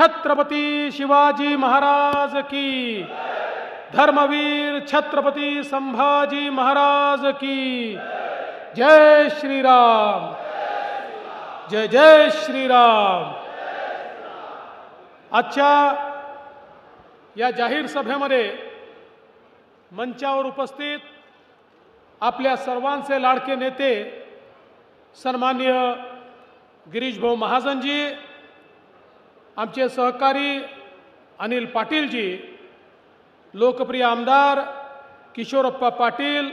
छत्रपती शिवाजी महाराज की धर्मवीर छत्रपती संभाजी महाराज की जय श्रीराम जय जय श्रीराम। आजच्या या जाहीर सभेमध्ये मंचावर उपस्थित आपल्या सर्वांचे लाडके नेते सन्मान्य गिरीशभाऊ महाजनजी आमचे सहकारी अनिल पाटीलजी लोकप्रिय आमदार किशोरप्पा पाटील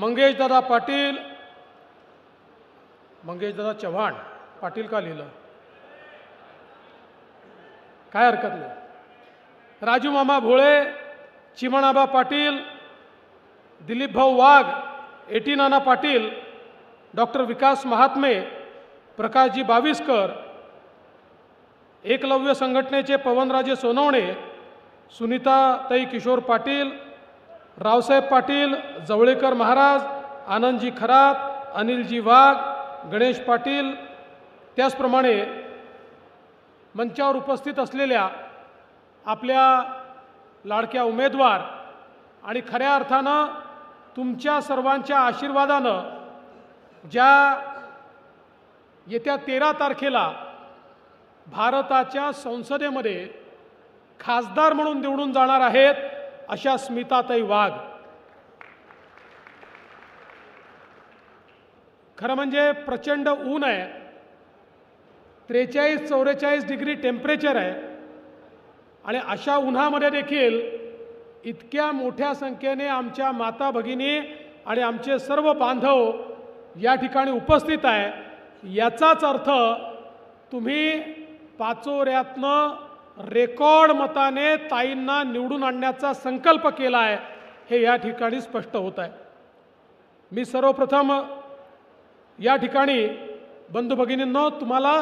मंगेशदादा पाटील मंगेशदादा चव्हाण पाटील का लिहिलं? काय हरकत नाही. राजू मामा भोळे चिमणाबा पाटील दिलीपभाऊ वाघ एटी नाना पाटील डॉक्टर विकास महात्मे प्रकाशजी बाविस्कर एकलव्य संघटनेचे पवनराजे सोनवणे सुनीताताई किशोर पाटील रावसाहेब पाटील जवळेकर महाराज आनंदजी खरात अनिलजी वाघ गणेश पाटील त्याचप्रमाणे मंचावर उपस्थित असलेल्या आपल्या लाडक्या उमेदवार आणि खऱ्या अर्थानं तुमच्या सर्वांच्या आशीर्वादानं ज्या येत्या तेरा तारखेला भारताच्या संसदेमध्ये खासदार म्हणून निवडून जाणार आहेत अशा स्मिताताई वाघ. खरं म्हणजे प्रचंड ऊन आहे. त्रेचाळीस चौवेचाळीस डिग्री टेम्परेचर आहे. आणि अशा उन्हामध्ये देखील इतक्या मोठ्या संख्येने आमच्या माता भगिनी आणि आमचे सर्व बांधव या ठिकाणी उपस्थित आहे. याचाच अर्थ तुम्ही पाचोऱ्यातनं रेकॉर्ड मताने ताईंना निवडून आणण्याचा संकल्प केला आहे हे या ठिकाणी स्पष्ट होत आहे मी सर्वप्रथम या ठिकाणी बंधू भगिनींनो तुम्हाला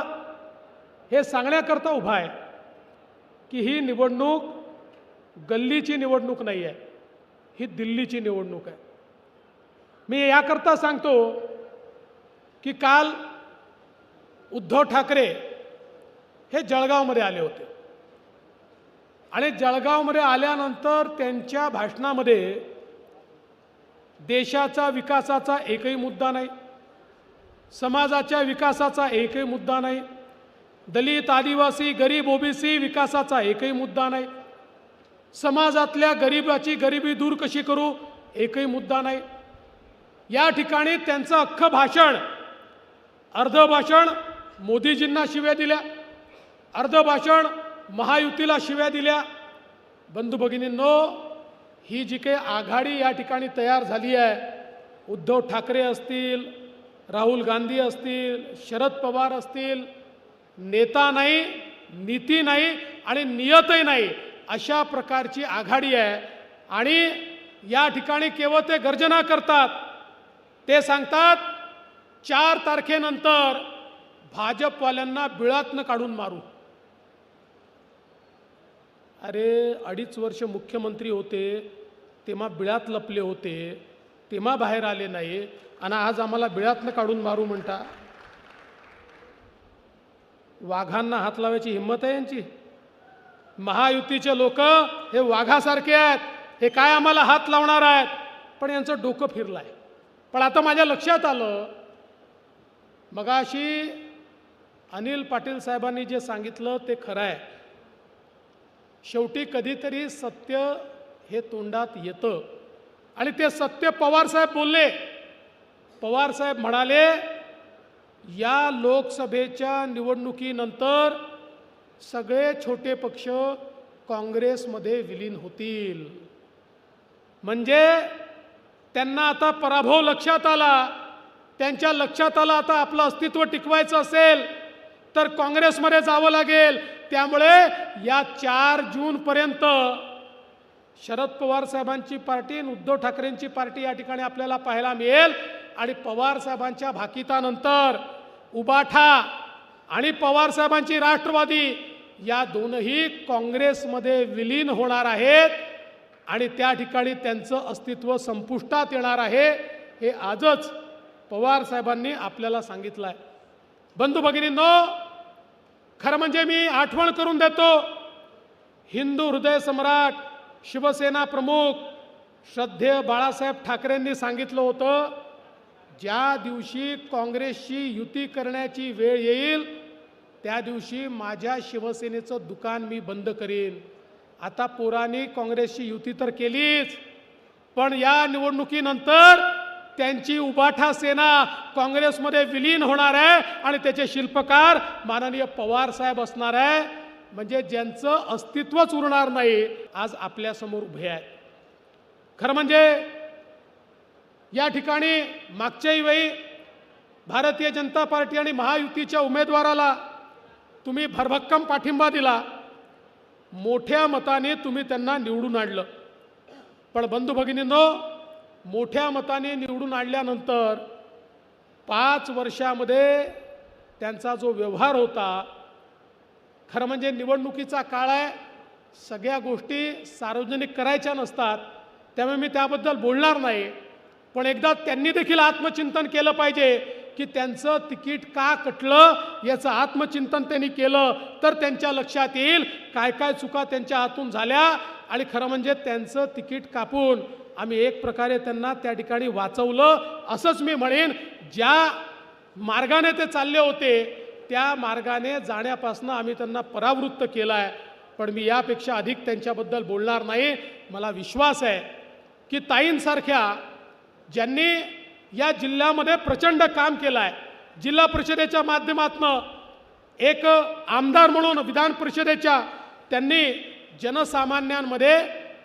हे सांगण्याकरता उभा आहे की ही निवडणूक गल्लीची निवडणूक नाही आहे ही दिल्लीची निवडणूक आहे. मी याकरता सांगतो की काल उद्धव ठाकरे हे जळगावमध्ये आले होते. आणि जळगावमध्ये आल्यानंतर त्यांच्या भाषणामध्ये देशाचा विकासाचा एकही मुद्दा नाही समाजाच्या विकासाचा एकही मुद्दा नाही दलित आदिवासी गरीब ओबीसी विकासाचा एकही मुद्दा नाही समाजातल्या गरिबाची गरिबी दूर कशी करू एकही मुद्दा नाही. या ठिकाणी त्यांचं अख्खं भाषण अर्ध भाषण मोदीजींना शिव्या दिल्या. अर्ध भाषण महायुतीला शिव्या दिल्या. बंधू भगिनींनो ही जी काही आघाडी या ठिकाणी तयार झाली आहे उद्धव ठाकरे असतील राहुल गांधी असतील शरद पवार असतील नेता नाही नीती नाही आणि नियतही नाही अशा प्रकारची आघाडी आहे. आणि या ठिकाणी केवळ ते गर्जना करतात. ते सांगतात चार तारखेनंतर भाजपवाल्यांना बिळातनं काढून मारू. अरे अडीच वर्ष मुख्यमंत्री होते तेव्हा बिळात लपले होते तेव्हा बाहेर आले नाही आणि आज आम्हाला बिळातनं काढून मारू म्हणता. वाघांना हात लावायची हिंमत आहे यांची? महायुतीचे लोक हे वाघासारखे आहेत हे काय आम्हाला हात लावणार आहेत? पण यांचं डोकं फिरलं आहे पण आता माझ्या लक्षात आलं मगाशी अनिल पाटील साहेबांनी जे सांगितलं ते खरं आहे. शेवटी कधीतरी सत्य हे तोंडात येतं. आणि ते सत्य पवारसाहेब बोलले. पवारसाहेब म्हणाले या लोकसभेच्या निवडणुकीनंतर सगळे छोटे पक्ष काँग्रेसमध्ये विलीन होतील. म्हणजे त्यांना आता पराभव लक्षात आला. त्यांच्या लक्षात आला आता आपलं अस्तित्व टिकवायचं असेल तर काँग्रेसमध्ये जावं लागेल. त्यामुळे या चार जूनपर्यंत शरद पवार साहेबांची पार्टी आणि उद्धव ठाकरेंची पार्टी या ठिकाणी आपल्याला पाहायला मिळेल. आणि पवार साहेबांच्या भाकितानंतर उबाठा आणि पवार साहेबांची राष्ट्रवादी या दोनही काँग्रेसमध्ये विलीन होणार आहेत. आणि त्या ठिकाणी त्यांचं अस्तित्व संपुष्टात येणार आहे. हे आजच पवार साहेबांनी आपल्याला सांगितलं आहे बंधू भगिनींनो खरं म्हणजे मी आठवण करून देतो हिंदू हृदय सम्राट शिवसेना प्रमुख श्रद्धेय बाळासाहेब ठाकरेंनी सांगितलं होतं ज्या दिवशी काँग्रेसशी युती करण्याची वेळ येईल त्या दिवशी माझ्या शिवसेनेचं दुकान मी बंद करीन. आता पोरांनी काँग्रेसची युती तर केलीच पण या निवडणुकीनंतर त्यांची उबाठा सेना काँग्रेसमध्ये विलीन होणार आहे आणि त्याचे शिल्पकार माननीय पवार साहेब असणार आहे. म्हणजे ज्यांचं अस्तित्वच उरणार नाही आज आपल्यासमोर उभे आहेत. खरं म्हणजे या ठिकाणी मागच्याही वेळी भारतीय जनता पार्टी आणि महायुतीच्या उमेदवाराला तुम्ही भरभक्कम पाठिंबा दिला. मोठ्या मताने तुम्ही त्यांना निवडून आणलं. पण बंधू भगिनींनो मोठ्या मताने निवडून आणल्यानंतर पाच वर्षामध्ये त्यांचा जो व्यवहार होता खरं म्हणजे निवडणुकीचा काळ आहे सगळ्या गोष्टी सार्वजनिक करायच्या नसतात त्यामुळे मी त्याबद्दल बोलणार नाही. पण एकदा त्यांनी देखील आत्मचिंतन केलं पाहिजे की त्यांचं तिकीट का कटलं याचं आत्मचिंतन त्यांनी केलं तर त्यांच्या लक्षात येईल काय काय चुका त्यांच्या हातून झाल्या आणि खरं म्हणजे त्यांचं तिकीट कापून आम्ही एक प्रकारे त्यांना त्या ठिकाणी वाचवलं असंच मी म्हणेन ज्या मार्गाने ते चालले होते त्या मार्गाने जाण्यापासून आम्ही त्यांना परावृत्त केलं आहे पण मी यापेक्षा अधिक त्यांच्याबद्दल बोलणार नाही. मला विश्वास आहे की ताईंसारख्या ज्यांनी या जिल्ह्यामध्ये प्रचंड काम केलं आहे जिल्हा परिषदेच्या माध्यमातून एक आमदार म्हणून विधान परिषदेच्या त्यांनी जनसामान्यांमध्ये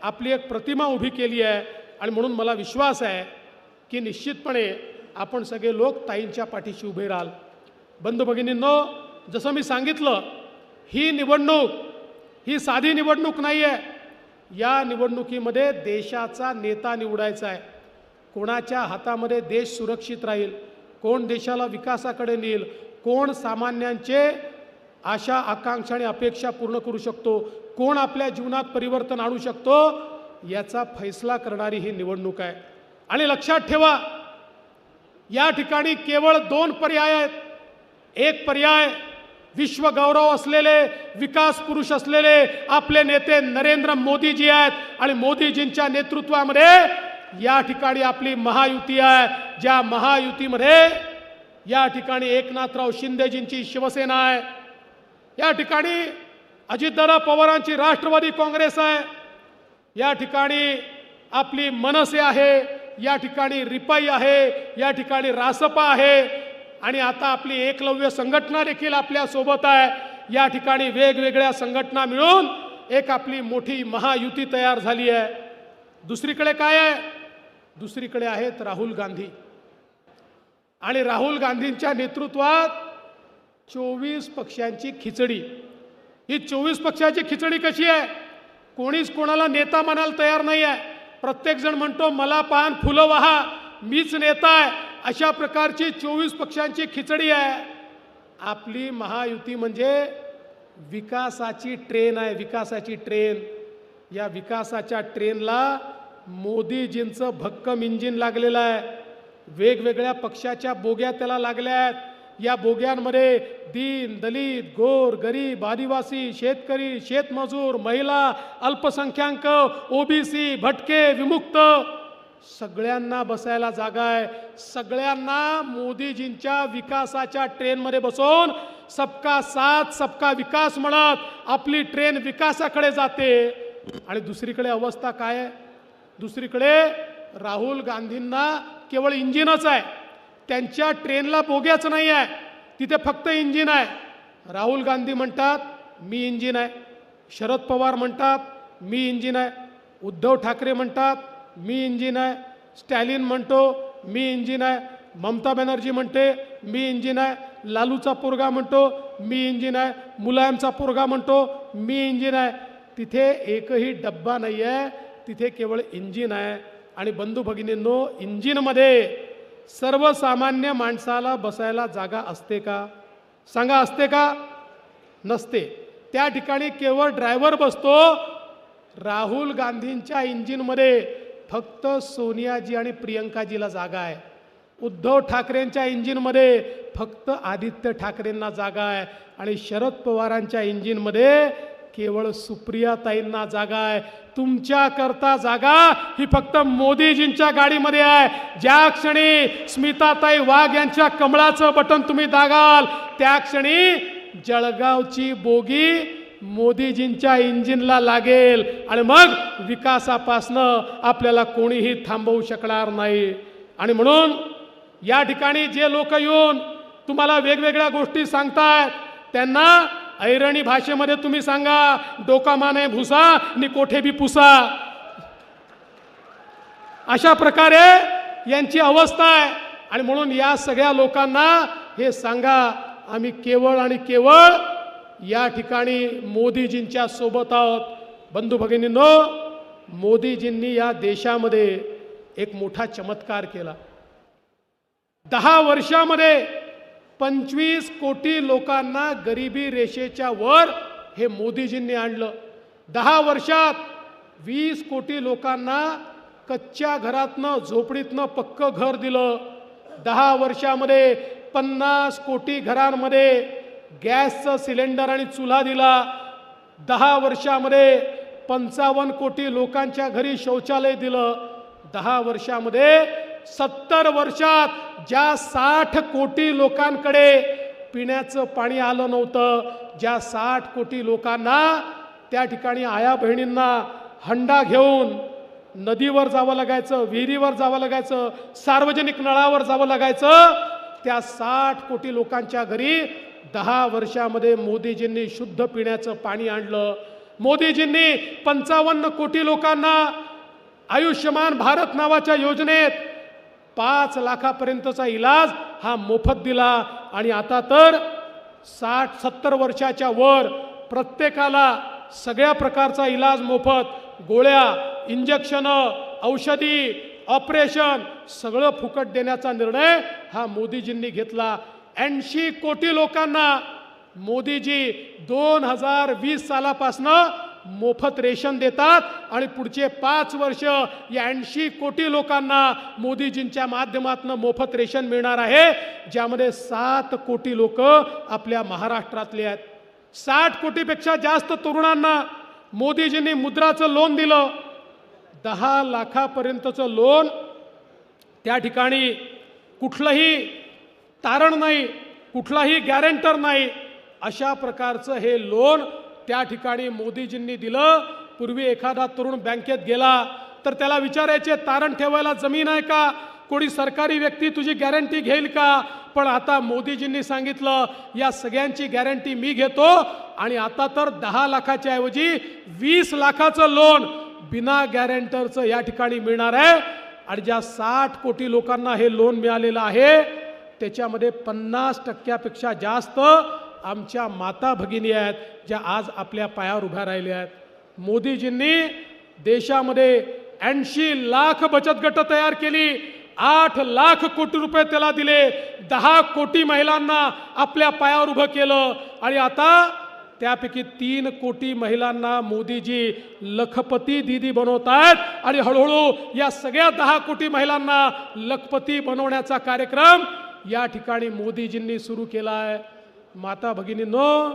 आपली एक प्रतिमा उभी केली आहे. आणि म्हणून मला विश्वास आहे की निश्चितपणे आपण सगळे लोक ताईंच्या पाठीशी उभे राहाल. बंधू भगिनींनो जसं मी सांगितलं ही निवडणूक ही साधी निवडणूक नाही आहे या निवडणुकीमध्ये देशाचा नेता निवडायचा आहे. कोणाच्या हातामध्ये देश सुरक्षित राहील कोण देशाला विकासाकडे नेईल कोण सामान्यांचे आशा आकांक्षा आणि अपेक्षा पूर्ण करू शकतो कोण आपल्या जीवनात परिवर्तन आणू शकतो याचा फैसला करणारी ही निवडणूक आहे. आणि लक्षात ठेवा या ठिकाणी केवळ दोन पर्याय आहेत. एक पर्याय विश्वगौरव असलेले विकास पुरुष असलेले आपले नेते नरेंद्र मोदीजी आहेत. आणि मोदीजींच्या नेतृत्वामध्ये या ठिकाणी आपली महायुती आहे. ज्या महायुतीमध्ये या ठिकाणी एकनाथराव शिंदेजींची शिवसेना आहे. या ठिकाणी अजितदादा पवारांची राष्ट्रवादी काँग्रेस आहे. या ठिकाणी आपली मनसे आहे या ठिकाणी रिपाई आहे या ठिकाणी रासपा आहे. आणि आता आपली एकलव्य संघटना देखील आपल्यासोबत आहे. या ठिकाणी वेगवेगळ्या संघटना मिळून एक आपली मोठी महायुती तयार झाली आहे. दुसरीकडे काय आहे? दुसरीकडे आहेत राहुल गांधी. आणि राहुल गांधींच्या नेतृत्वात चोवीस पक्षांची खिचडी. ही चोवीस पक्षाची खिचडी कशी आहे? कोणीच कोणाला नेता म्हणायला तयार नाही आहे प्रत्येकजण म्हणतो मला पान फुलं वाहा मीच नेता आहे अशा प्रकारची चोवीस पक्षांची खिचडी आहे. आपली महायुती म्हणजे विकासाची ट्रेन आहे विकासाची ट्रेन. या विकासाच्या ट्रेनला मोदीजींचं भक्कम इंजिन लागलेलं आहे. वेगवेगळ्या पक्षाच्या बोग्या त्याला लागल्या आहेत. या बोग्यांमध्ये दीन दलित गोर गरीब आदिवासी शेतकरी शेतमजूर महिला अल्पसंख्याक ओबीसी भटके विमुक्त सगळ्यांना बसायला जागा आहे. सगळ्यांना मोदीजींच्या विकासाच्या ट्रेनमध्ये बसवून सबका साथ सबका विकास म्हणत आपली ट्रेन विकासाकडे जाते. आणि दुसरीकडे अवस्था काय आहे? दुसरीकडे राहुल गांधींना केवळ इंजिनच आहे. त्यांच्या ट्रेनला बोग्याच नाही आहे. तिथे फक्त इंजिन आहे. राहुल गांधी म्हणतात मी इंजिन आहे. शरद पवार म्हणतात मी इंजिन आहे. उद्धव ठाकरे म्हणतात मी इंजिन आहे. स्टॅलिन म्हणतो मी इंजिन आहे. ममता बॅनर्जी म्हणते मी इंजिन आहे. लालूचा पोरगा म्हणतो मी इंजिन आहे. मुलायमचा पोरगा म्हणतो मी इंजिन आहे. तिथे एकही डब्बा नाही आहे तिथे केवळ इंजिन आहे. आणि बंधू भगिनींनो इंजिनमध्ये सर्वसामान्य माणसाला बसायला जागा असते का? सांगा असते का? नसते. त्या ठिकाणी केवळ ड्रायव्हर बसतो. राहुल गांधींच्या इंजिनमध्ये फक्त सोनियाजी आणि प्रियंकाजीला जागा आहे. उद्धव ठाकरेंच्या इंजिनमध्ये फक्त आदित्य ठाकरेंना जागा आहे. आणि शरद पवारांच्या इंजिनमध्ये केवळ सुप्रियाताईंना जागा आहे. तुमच्याकरता जागा ही फक्त मोदीजींच्या गाडीमध्ये आहे. ज्या क्षणी स्मिताताई वाघ यांच्या कमळाचं बटन तुम्ही दागाल त्या क्षणी जळगावची बोगी मोदीजींच्या इंजिनला लागेल आणि मग विकासापासनं आपल्याला कोणीही थांबवू शकणार नाही. आणि म्हणून या ठिकाणी जे लोक येऊन तुम्हाला वेगवेगळ्या गोष्टी सांगतायत त्यांना ऐरणी भाषेमध्ये तुम्ही सांगा डोका माने भुसा आणि कोठे बी पुसा. अशा प्रकारे यांची अवस्था आहे. आणि म्हणून या सगळ्या लोकांना हे सांगा आम्ही केवळ आणि केवळ या ठिकाणी मोदीजींच्या सोबत आहोत. बंधू भगिनींनो मोदीजींनी या देशामध्ये एक मोठा चमत्कार केला. दहा वर्षामध्ये पंचवीस कोटी लोकांना गरिबी रेषेच्या वर हे मोदीजींनी आणलं. दहा वर्षात वीस कोटी लोकांना कच्च्या घरातनं झोपडीतनं पक्क घर दिलं. दहा वर्षामध्ये पन्नास कोटी घरांमध्ये गॅसचं सिलेंडर आणि चुल्हा दिला. दहा वर्षामध्ये पंचावन्न कोटी लोकांच्या घरी शौचालय दिलं. दहा वर्षामध्ये सत्तर वर्षात ज्या साठ कोटी लोकांकडे पिण्याचं पाणी आलं नव्हतं ज्या साठ कोटी लोकांना त्या ठिकाणी आया बहिणींना हंडा घेऊन नदीवर जावं लागायचं विहिरीवर जावं लागायचं सार्वजनिक नळावर जावं लागायचं त्या साठ कोटी लोकांच्या घरी दहा वर्षामध्ये मोदीजींनी शुद्ध पिण्याचं पाणी आणलं. मोदीजींनी पंचावन्न कोटी लोकांना आयुष्यमान भारत नावाच्या योजनेत पाच लाखापर्यंतचा इलाज हा मोफत दिला. आणि आता तर साठ सत्तर वर्षाच्या वर प्रत्येकाला सगळ्या प्रकारचा इलाज मोफत गोळ्या इंजेक्शनं औषधी ऑपरेशन सगळं फुकट देण्याचा निर्णय हा मोदीजींनी घेतला. ऐंशी कोटी लोकांना मोदीजी दोन हजार वीस सालापासनं मोफत रेशन देतात आणि पुढचे पाच वर्ष या ऐंशी कोटी लोकांना मोदीजींच्या माध्यमातून मोफत रेशन मिळणार आहे ज्यामध्ये सात कोटी लोक आपल्या महाराष्ट्रातले आहेत. साठ कोटीपेक्षा जास्त तरुणांना मोदीजींनी मुद्राचं लोन दिलं. दहा लाखापर्यंतचं लोन त्या ठिकाणी कुठलंही तारण नाही कुठलाही गॅरेंटर नाही अशा प्रकारचं हे लोन त्या ठिकाणी मोदीजींनी दिलं. पूर्वी एखादा तरुण बँकेत गेला तर त्याला विचारायचे तारण ठेवायला जमीन आहे का? कोणी सरकारी व्यक्ती तुझी गॅरंटी घेईल का? पण आता मोदीजींनी सांगितलं या सगळ्यांची गॅरंटी मी घेतो आणि आता तर दहा लाखाच्या ऐवजी वीस लाखाचं लोन बिना गॅरंटरचं या ठिकाणी मिळणार आहे. आणि ज्या साठ कोटी लोकांना हे लोन मिळालेलं आहे त्याच्यामध्ये पन्नास टक्क्यापेक्षा जास्त आमच्या माता भगिनी आहेत ज्या आज आपल्या पायावर उभ्या राहिल्या आहेत. मोदीजींनी देशामध्ये ऐंशी लाख बचत गट तयार केली. आठ लाख कोटी रुपये त्याला दिले. दहा कोटी महिलांना आपल्या पायावर उभं केलं. आणि आता त्यापैकी तीन कोटी महिलांना मोदीजी लखपती दिदी बनवत आहेत. आणि हळूहळू या सगळ्या दहा कोटी महिलांना लखपती बनवण्याचा कार्यक्रम या ठिकाणी मोदीजींनी सुरू केला आहे. माता भगिनींनो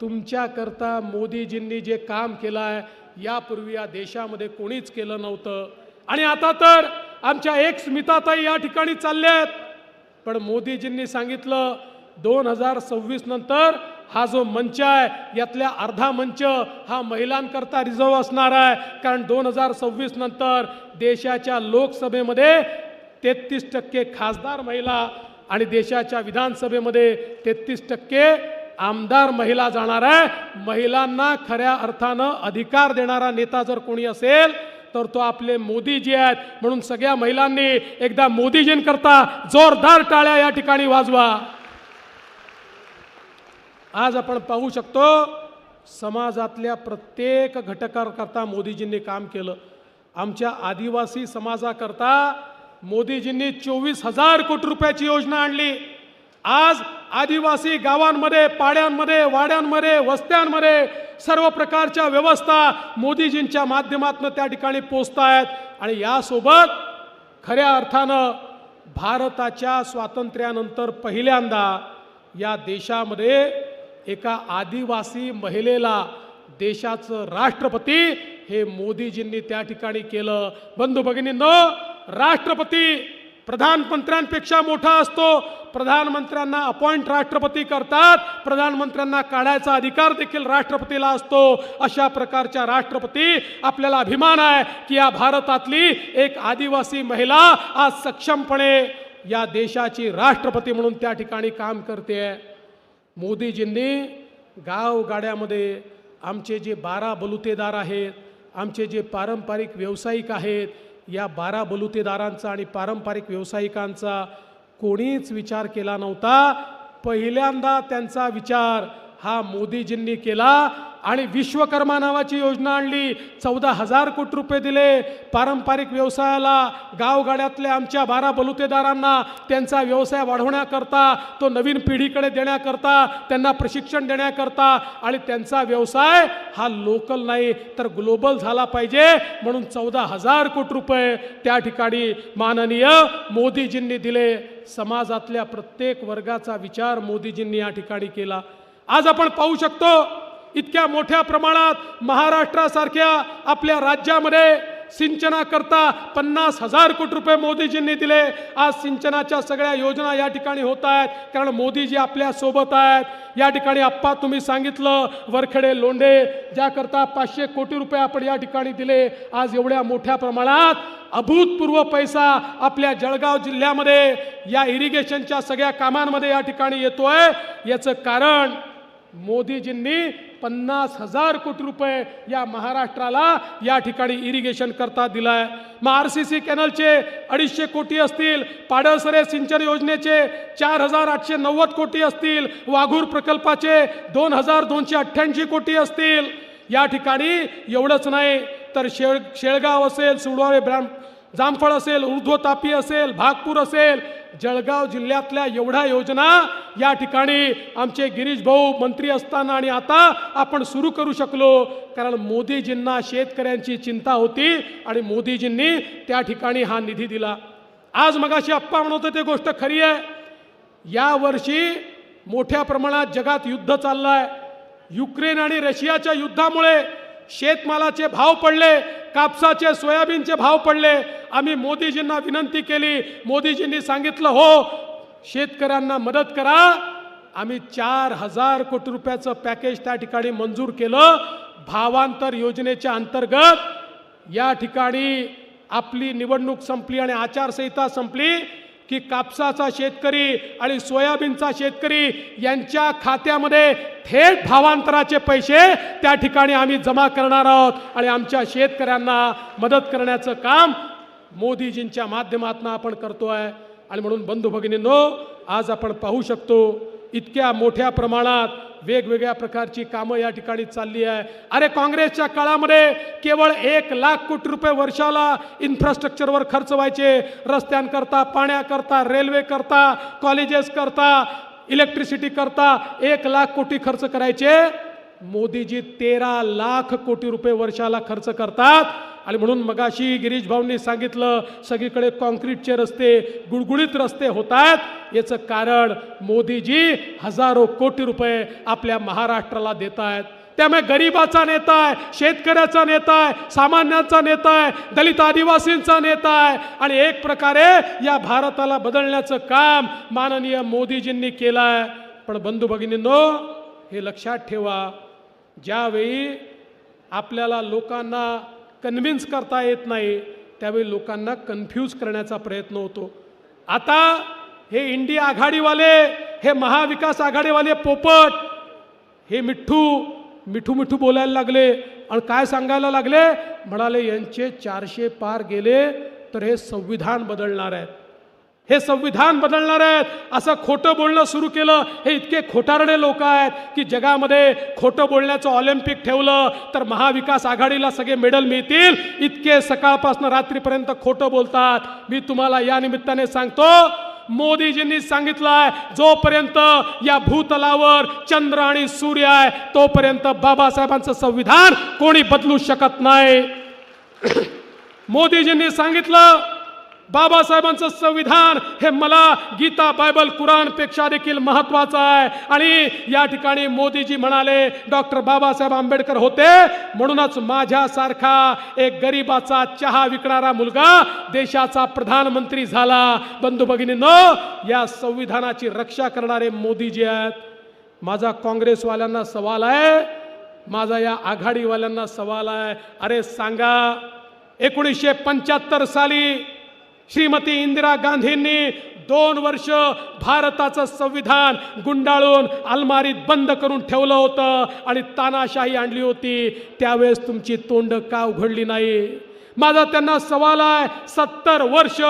तुमच्याकरता मोदीजींनी जे काम केलं आहे यापूर्वी या देशामध्ये कोणीच केलं नव्हतं. आणि आता तर आमच्या एक स्मिताताई या ठिकाणी चालल्या आहेत पण मोदीजींनी सांगितलं दोन हजार सव्वीस नंतर हा जो मंच आहे यातल्या अर्धा मंच हा महिलांकरता रिझर्व असणार आहे. कारण दोन हजार सव्वीस नंतर देशाच्या लोकसभेमध्ये तेहतीस टक्के खासदार महिला आणि देशाच्या विधानसभेमध्ये तेहतीस टक्के आमदार महिला जाणार आहे. महिलांना खऱ्या अर्थानं अधिकार देणारा नेता जर कोणी असेल तर तो आपले मोदीजी आहेत. म्हणून सगळ्या महिलांनी एकदा मोदीजींकरता जोरदार टाळ्या या ठिकाणी वाजवा. आज आपण पाहू शकतो समाजातल्या प्रत्येक घटकाकरता मोदीजींनी काम केलं. आमच्या आदिवासी समाजाकरता मोदीजींनी चोवीस हजार कोटी रुपयाची योजना आणली. आज आदिवासी गावांमध्ये पाड्यांमध्ये वाड्यांमध्ये वस्त्यांमध्ये सर्व प्रकारच्या व्यवस्था मोदीजींच्या माध्यमातून त्या ठिकाणी पोचत आहेत आणि यासोबत खऱ्या अर्थानं भारताच्या स्वातंत्र्यानंतर पहिल्यांदा या देशामध्ये एका आदिवासी महिलेला देशाचं राष्ट्रपती हे मोदीजींनी त्या ठिकाणी केलं. बंधू भगिनींनो राष्ट्रपती प्रधानमंत्र्यांपेक्षा मोठा असतो. प्रधानमंत्र्यांना अपॉइंट राष्ट्रपती करतात. प्रधानमंत्र्यांना काढायचा अधिकार देखील राष्ट्रपतीला असतो. अशा प्रकारच्या राष्ट्रपती आपल्याला अभिमान आहे की या भारतातली एक आदिवासी महिला आज सक्षमपणे या देशाची राष्ट्रपती म्हणून त्या ठिकाणी काम करते. मोदीजींनी गावगाड्यामध्ये आमचे जे बारा बलुतेदार आहेत आमचे जे पारंपरिक व्यावसायिक आहेत या बारा बलुतेदारांचा आणि पारंपरिक व्यावसायिकांचा कोणीच विचार केला नव्हता. पहिल्यांदा त्यांचा विचार हा मोदीजींनी केला. आणि विश्वकर्मा नावाची योजना आणली. चौदा हजार कोटी रुपये दिले. पारंपरिक व्यवसायाला गावगाड्यातल्या आमच्या बारा बलुतेदारांना त्यांचा व्यवसाय वाढवण्याकरता तो नवीन पिढीकडे देण्याकरता त्यांना प्रशिक्षण देण्याकरता आणि त्यांचा व्यवसाय हा लोकल नाही तर ग्लोबल झाला पाहिजे. म्हणून चौदा हजार कोटी रुपये त्या ठिकाणी माननीय मोदीजींनी दिले. समाजातल्या प्रत्येक वर्गाचा विचार मोदीजींनी या ठिकाणी केला. आज आपण पाहू शकतो इतक्या मोठ्या प्रमाणात महाराष्ट्रासारख्या आपल्या राज्यामध्ये सिंचनाकरता पन्नास हजार कोटी रुपये मोदीजींनी दिले. आज सिंचनाच्या सगळ्या योजना या ठिकाणी होत आहेत. कारण मोदीजी आपल्यासोबत आहेत. या ठिकाणी आप्पा तुम्ही सांगितलं वरखेडे लोंढे ज्याकरता पाचशे कोटी रुपये आपण या ठिकाणी दिले. आज एवढ्या मोठ्या प्रमाणात अभूतपूर्व पैसा आपल्या जळगाव जिल्ह्यामध्ये या इरिगेशनच्या सगळ्या कामांमध्ये या ठिकाणी येतोय. याचं कारण मोदीजींनी पन्नास हजार कोटी रुपये या महाराष्ट्राला या ठिकाणी इरिगेशन करता दिलाय. मग आर सी सी कॅनलचे अडीचशे कोटी असतील पाडळसरे सिंचन योजनेचे चार हजार आठशे नव्वद कोटी असतील वाघूर प्रकल्पाचे दोन हजार दोनशे अठ्ठ्याऐंशी कोटी असतील. या ठिकाणी एवढंच नाही तर शेळ शेळगाव असेल सुडवावे ब्राम जामफळ असेल ऊर्ध्वतापी असेल भागपूर असेल जळगाव जिल्ह्यातल्या एवढ्या योजना या ठिकाणी आमचे गिरीश भाऊ मंत्री असताना आणि आता आपण सुरू करू शकलो. कारण मोदीजींना शेतकऱ्यांची चिंता होती आणि मोदीजींनी त्या ठिकाणी हा निधी दिला. आज मगाशी अप्पा म्हणत होते गोष्ट खरी आहे. यावर्षी मोठ्या प्रमाणात जगात युद्ध चाललं आहे युक्रेन आणि रशियाच्या युद्धामुळे शेतमालाचे भाव पडले कापसाचे सोयाबीनचे भाव पडले. आम्ही मोदीजींना विनंती केली. मोदीजींनी सांगितलं हो शेतकऱ्यांना मदत करा. आम्ही चार हजार कोटी रुपयाचं पॅकेज त्या ठिकाणी मंजूर केलं. भावांतर योजनेच्या अंतर्गत या ठिकाणी आपली निवडणूक संपली आणि आचारसंहिता संपली की कापसाचा शेतकरी आणि सोयाबीनचा शेतकरी यांच्या खात्यामध्ये थेट भावांतराचे पैसे त्या ठिकाणी आम्ही जमा करणार आहोत आणि आमच्या शेतकऱ्यांना मदत करण्याचं काम मोदीजींच्या माध्यमातून आपण करतो आहे आणि म्हणून बंधू भगिनींनो आज आपण पाहू शकतो इतक्या मोठ्या प्रमाणात वेगवेगळ्या प्रकारची कामं या ठिकाणी चालली आहे. अरे काँग्रेसच्या काळामध्ये केवळ एक लाख कोटी रुपये वर्षाला इन्फ्रास्ट्रक्चरवर खर्च व्हायचे. रस्त्यांकरता पाण्याकरता रेल्वे करता कॉलेजेस करता इलेक्ट्रिसिटी करता एक लाख कोटी खर्च करायचे. मोदीजी तेरा लाख कोटी रुपये वर्षाला खर्च करतात. आणि म्हणून मगाशी गिरीश भाऊंनी सांगितलं सगळीकडे कॉन्क्रीटचे रस्ते गुळगुळीत रस्ते होत आहेत याचं कारण मोदीजी हजारो कोटी रुपये आपल्या महाराष्ट्राला देत आहेत त्यामुळे गरिबाचा नेता आहे शेतकऱ्याचा नेता आहे सामान्यांचा नेता आहे दलित आदिवासींचा नेता आहे. आणि एक प्रकारे या भारताला बदलण्याचं काम माननीय मोदीजींनी केलं आहे पण बंधू भगिनींनो हे लक्षात ठेवा. ज्यावेळी आपल्याला लोकांना कन्व्हिन्स करता येत नाही त्यावेळी लोकांना कन्फ्यूज करण्याचा प्रयत्न होतो. आता हे इंडिया आघाडीवाले हे महाविकास आघाडीवाले पोपट हे मिठ्ठू मिठू मिठू बोलायला लागले. आणि काय सांगायला लागले? म्हणाले यांचे चारशे पार गेले तर हे संविधान बदलणार आहेत हे संविधान बदलणार आहेत. असं खोटं बोलणं सुरू केलं. हे इतके खोटारडे लोक आहेत की जगामध्ये खोटं बोलण्याचं ऑलिम्पिक ठेवलं तर महाविकास आघाडीला सगळे मेडल मिळतील. इतके सकाळपासून रात्रीपर्यंत खोटं बोलतात. मी तुम्हाला या निमित्ताने सांगतो मोदीजींनी सांगितलंय जोपर्यंत या भूतलावर चंद्र आणि सूर्य आहे तोपर्यंत बाबासाहेबांचं संविधान कोणी बदलू शकत नाही. मोदीजींनी सांगितलं बाबासाहेबांचं संविधान हे मला गीता बायबल कुराणपेक्षा देखील महत्वाचं आहे. आणि या ठिकाणी मोदीजी म्हणाले डॉक्टर बाबासाहेब आंबेडकर होते म्हणूनच माझ्यासारखा एक गरीबाचा चहा विकणारा मुलगा देशाचा प्रधानमंत्री झाला. बंधू भगिनींनो या संविधानाची रक्षा करणारे मोदीजी आहेत. माझा काँग्रेसवाल्यांना सवाल आहे माझा या आघाडीवाल्यांना सवाल आहे. अरे सांगा एकोणीसशे पंच्याहत्तर साली श्रीमती इंदिरा गांधींनी दोन वर्ष भारताचं संविधान गुंडाळून अलमारीत बंद करून ठेवलं होतं आणि तानाशाही आणली होती. त्यावेळेस तुमची तोंड का उघडली नाही? माझा त्यांना सवाल आहे सत्तर वर्ष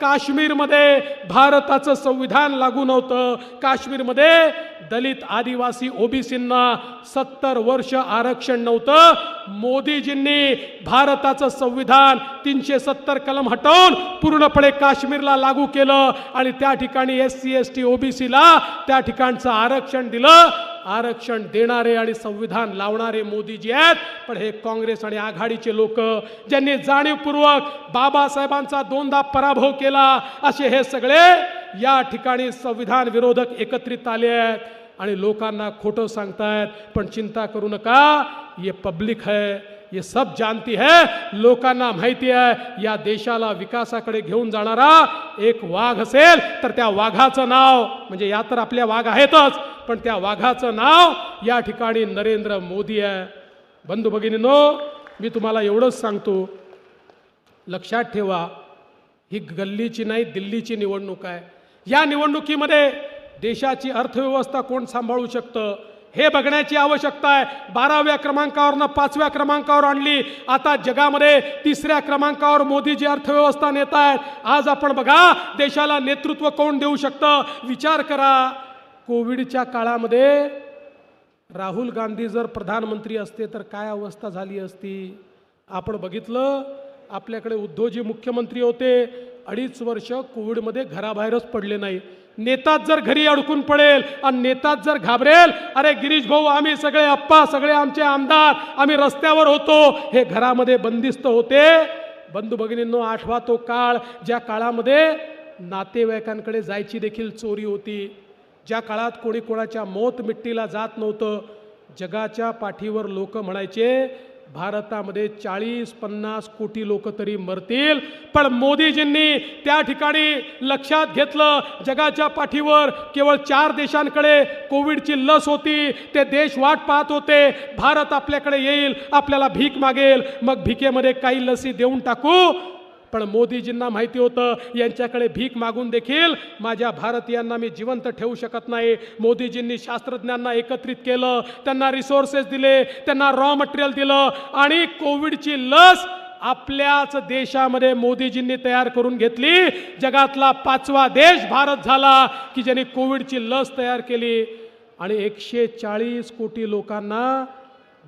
काश्मीरमध्ये भारताचं संविधान लागू नव्हतं. काश्मीरमध्ये दलित आदिवासी ओबीसींना सत्तर वर्ष आरक्षण नव्हतं. मोदीजींनी भारताचं संविधान तीनशे सत्तर कलम हटवून पूर्णपणे काश्मीरला लागू केलं आणि त्या ठिकाणी एस सी एस टी ओबीसीला त्या ठिकाणचं आरक्षण दिलं. आरक्षण देणारे आणि संविधान लावणारे मोदीजी आहेत. पण हे काँग्रेस आणि आघाडीचे लोक ज्यांनी जाणीवपूर्वक बाबासाहेबांचा दोनदा पराभव केला असे हे सगळे या ठिकाणी संविधान विरोधक एकत्रित आले आहेत आणि लोकांना खोटं सांगतायत. पण चिंता करू नका ये पब्लिक है ये सब जानती है लोकांना माहिती आहे या देशाला विकासाकडे घेऊन जाणारा एक वाघ असेल तर त्या वाघाचं नाव म्हणजे या तर आपल्या वाघ आहेतच पण त्या वाघाचं नाव या ठिकाणी नरेंद्र मोदी आहे. बंधू भगिनीनो मी तुम्हाला एवढंच सांगतो. लक्षात ठेवा ही गल्लीची नाही दिल्लीची निवडणूक आहे. या निवडणुकीमध्ये देशाची अर्थव्यवस्था कोण सांभाळू शकतं हे बघण्याची आवश्यकता आहे. बाराव्या क्रमांकावरनं पाचव्या क्रमांकावर आणली. आता जगामध्ये तिसऱ्या क्रमांकावर मोदीजी अर्थव्यवस्था नेत आहेत आज आपण बघा देशाला नेतृत्व कोण देऊ शकतं? विचार करा. कोविडच्या काळामध्ये राहुल गांधी जर प्रधानमंत्री असते तर काय अवस्था झाली असती? आपण बघितलं आपल्याकडे उद्धवजी मुख्यमंत्री होते. अडीच वर्ष कोविडमध्ये घराबाहेरच पडले नाही. नेताच जर घरी अडकून पडेल आणि नेताच जर घाबरेल अरे गिरीश भाऊ आम्ही सगळे अप्पा सगळे आमचे आमदार आम्ही रस्त्यावर होतो. हे घरामध्ये बंदिस्त होते. बंधू भगिनींनो आठवा तो काळ ज्या काळामध्ये नातेवाईकांकडे जायची देखील चोरी होती. ज्या काळात कोणी कोणाच्या मोत मिट्टीला जात नव्हतं जगाच्या पाठीवर लोक म्हणायचे भारतामध्ये चाळीस पन्नास कोटी लोक तरी मरतील. पण मोदीजींनी त्या ठिकाणी लक्षात घेतलं जगाच्या पाठीवर केवळ चार देशांकडे कोविडची लस होती ते देश वाट पाहत होते भारत आपल्याकडे येईल आपल्याला भीक मागेल मग भिकेमध्ये काही लसी देऊन टाकू. पण मोदीजींना माहिती होतं यांच्याकडे भीक मागून देखील माझ्या भारतीयांना मी जिवंत ठेवू शकत नाही. मोदीजींनी शास्त्रज्ञांना एकत्रित केलं त्यांना रिसोर्सेस दिले त्यांना रॉ मटेरियल दिलं आणि कोविडची लस आपल्याच देशामध्ये मोदीजींनी तयार करून घेतली. जगातला पाचवा देश भारत झाला की ज्यांनी कोविडची लस तयार केली. आणि एकशे चाळीस कोटी लोकांना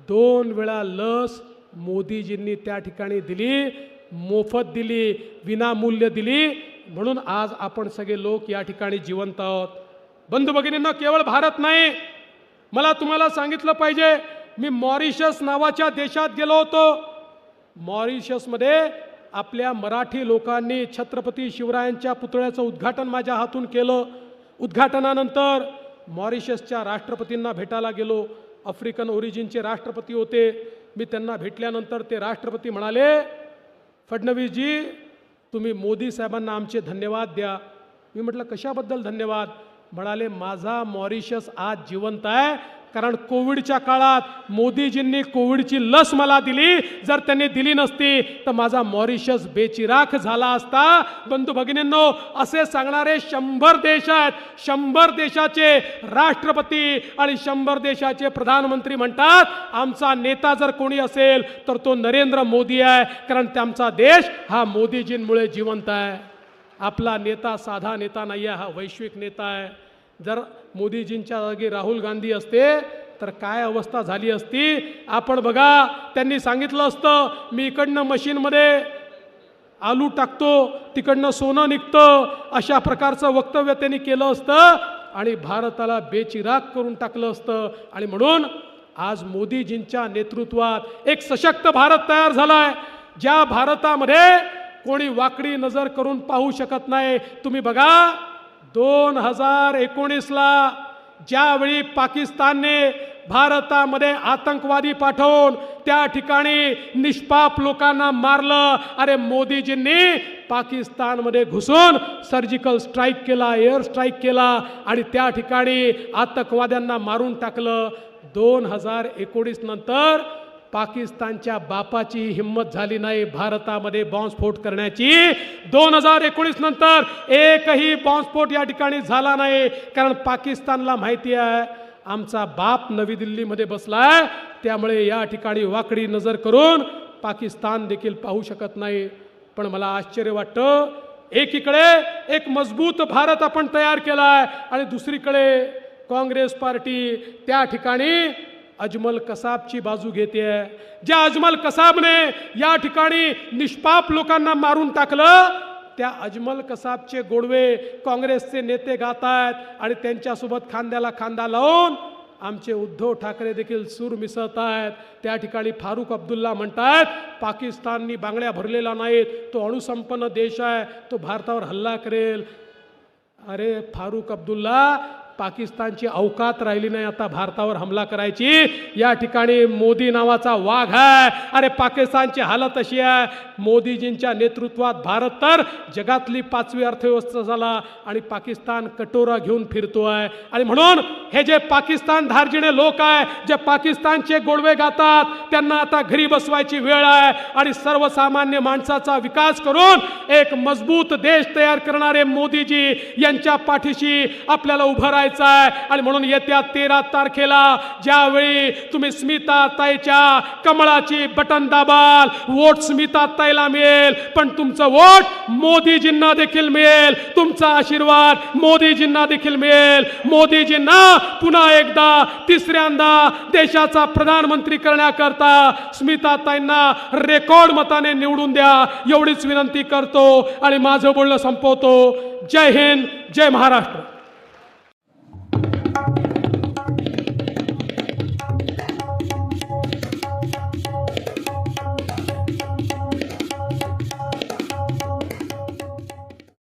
दोन वेळा लस मोदीजींनी त्या ठिकाणी दिली. मोफत दिली विनामूल्य दिली. म्हणून आज आपण सगळे लोक या ठिकाणी जिवंत आहोत. बंधू भगिनींना केवळ भारत नाही. मला तुम्हाला सांगितलं पाहिजे मी मॉरिशस नावाच्या देशात गेलो होतो. मॉरिशसमध्ये आपल्या मराठी लोकांनी छत्रपती शिवरायांच्या पुतळ्याचं उद्घाटन माझ्या हातून केलं. उद्घाटनानंतर मॉरिशसच्या राष्ट्रपतींना भेटायला गेलो. आफ्रिकन ओरिजिनचे राष्ट्रपती होते. मी त्यांना भेटल्यानंतर ते राष्ट्रपती म्हणाले फडणवीसजी तुम्ही मोदी साहेबांना आमचे धन्यवाद द्या. मी म्हटलं कशाबद्दल धन्यवाद? म्हणाले माझा मॉरिशस आज जिवंत आहे. कारण कोविडच्या काळात मोदीजींनी कोविडची लस मला दिली. जर त्यांनी दिली नसती तर माझा मॉरिशस बेचिराख झाला असता. बंधू भगिनींनो असे सांगणारे शंभर देश आहेत. शंभर देशाचे राष्ट्रपती आणि शंभर देशाचे प्रधानमंत्री म्हणतात आमचा नेता जर कोणी असेल तर तो नरेंद्र मोदी आहे. कारण त्यांचा देश हा मोदीजींमुळे जिवंत आहे. आपला नेता साधा नेता नाही आहे हा वैश्विक नेता आहे. जर मोदीजींच्या जागी राहुल गांधी असते तर काय अवस्था झाली असती? आपण बघा त्यांनी सांगितलं असतं मी इकडनं मशीनमध्ये आलू टाकतो तिकडनं सोनं निघतं अशा प्रकारचं वक्तव्य त्यांनी केलं असतं आणि भारताला बेचिराग करून टाकलं असतं. आणि म्हणून आज मोदीजींच्या नेतृत्वात एक सशक्त भारत तयार झाला आहे ज्या भारतामध्ये कोणी वाकडी नजर करून पाहू शकत नाही. तुम्ही बघा दोन हजार एकोणीसला ज्यावेळी पाकिस्तानने भारतामध्ये आतंकवादी पाठवून त्या ठिकाणी निष्पाप लोकांना मारलं अरे मोदीजींनी पाकिस्तानमध्ये घुसून सर्जिकल स्ट्राईक केला एअर स्ट्राईक केला आणि त्या ठिकाणी आतंकवाद्यांना मारून टाकलं. दोन हजार एकोणीस नंतर पाकिस्तानच्या बापाची हिंमत झाली नाही भारतामध्ये बॉम्बस्फोट करण्याची. दोन हजार एकोणीस नंतर एकही बॉम्बस्फोट या ठिकाणी झाला नाही. कारण पाकिस्तानला माहिती आहे आमचा बाप नवी दिल्लीमध्ये बसलाय. त्यामुळे या ठिकाणी वाकडी नजर करून पाकिस्तान देखील पाहू शकत नाही. पण मला आश्चर्य वाटतं एकीकडे एक मजबूत भारत आपण तयार केला आहे आणि दुसरीकडे काँग्रेस पार्टी त्या ठिकाणी अजमल कसाबची बाजू घेते. ज्या अजमल कसाबने या ठिकाणी निष्पाप लोकांना मारून टाकलं त्या अजमल कसाबचे गोडवे काँग्रेसचे नेते गात आहेत आणि त्यांच्यासोबत खांद्याला खांदा लावून आमचे उद्धव ठाकरे देखील सूर मिसळत आहेत. त्या ठिकाणी फारूक अब्दुल्ला म्हणतात पाकिस्ताननी बांगड्या भरलेला नाहीत तो अणुसंपन्न देश आहे तो भारतावर हल्ला करेल. अरे फारूक अब्दुल्ला पाकिस्तानची अवकात राहिली नाही आता भारतावर हमला करायची. या ठिकाणी मोदी नावाचा वाघ आहे. अरे पाकिस्तानची हालत अशी आहे. मोदीजींच्या नेतृत्वात भारत तर जगातली पाचवी अर्थव्यवस्था झाला आणि पाकिस्तान कटोरा घेऊन फिरतो आहे. आणि म्हणून हे जे पाकिस्तान धार्जिणे लोक आहे जे पाकिस्तानचे गोडवे गातात त्यांना आता घरी बसवायची वेळ आहे. आणि सर्वसामान्य माणसाचा विकास करून एक मजबूत देश तयार करणारे मोदीजी यांच्या पाठीशी आपल्याला उभं राहायचं आहे. आणि म्हणून येत्या तेरा तारखेला ज्यावेळी तुम्ही स्मिता ताईच्या कमळाची बटन दाबाल वोट स्मिता ताईला मिळेल. पण तुमचं वोट मोदीजींना देखील मिळेल. तुमचा आशीर्वाद मोदीजींना देखील मिळेल. मोदीजींना पुन्हा एकदा तिसऱ्यांदा देशाचा प्रधानमंत्री करण्याकरता स्मिता ताईंना रेकॉर्ड मताने निवडून द्या. एवढीच विनंती करतो आणि माझं बोलणं संपवतो. जय हिंद जय महाराष्ट्र.